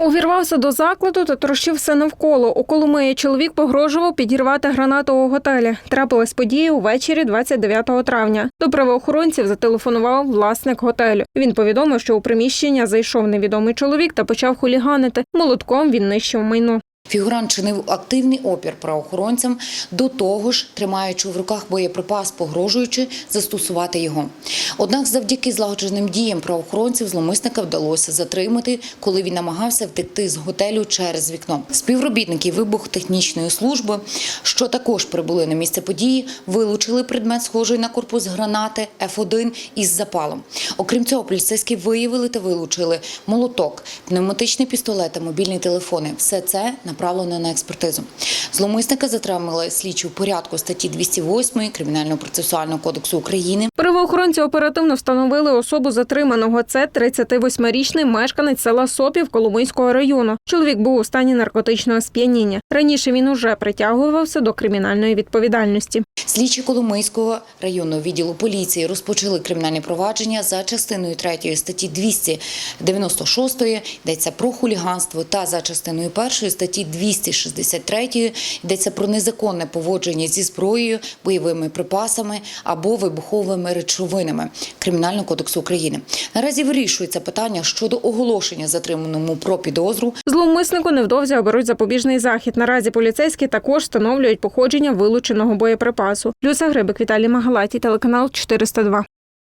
Увірвався до закладу та трощив все навколо. У Коломиї чоловік погрожував підірвати гранату у готелі. Трапилась подія увечері 29 травня. До правоохоронців зателефонував власник готелю. Він повідомив, що у приміщення зайшов невідомий чоловік та почав хуліганити. Молотком він нищив майно. Фігурант чинив активний опір правоохоронцям, до того ж, тримаючи в руках боєприпас, погрожуючи застосувати його. Однак, завдяки злагодженим діям правоохоронців зломисника вдалося затримати, коли він намагався втекти з готелю через вікно. Співробітники вибухтехнічної служби, що також прибули на місце події, вилучили предмет, схожий на корпус гранати F1 із запалом. Окрім цього, поліцейські виявили та вилучили молоток, пневматичні пістолети, мобільні телефони. Все це направлено на експертизу. Зломисника затримали слідчі у порядку статті 208 Кримінального процесуального кодексу України. Правоохоронці оперативно встановили особу затриманого. Це 38-річний мешканець села Сопів Коломийського району. Чоловік був у стані наркотичного сп'яніння. Раніше він уже притягувався до кримінальної відповідальності. Слідчі Коломийського районного відділу поліції розпочали кримінальне провадження за частиною 3 статті 296 йдеться про хуліганство та за частиною 1 статті 263 йдеться про незаконне поводження зі зброєю, бойовими припасами або вибуховими речовинами Кримінального кодексу України. Наразі вирішується питання щодо оголошення затриманому про підозру Зловмиснику невдовзі оберуть запобіжний захід. Наразі поліцейські також встановлюють походження вилученого боєприпасу. Люся Грибик, Віталій Магалаті, телеканал 402.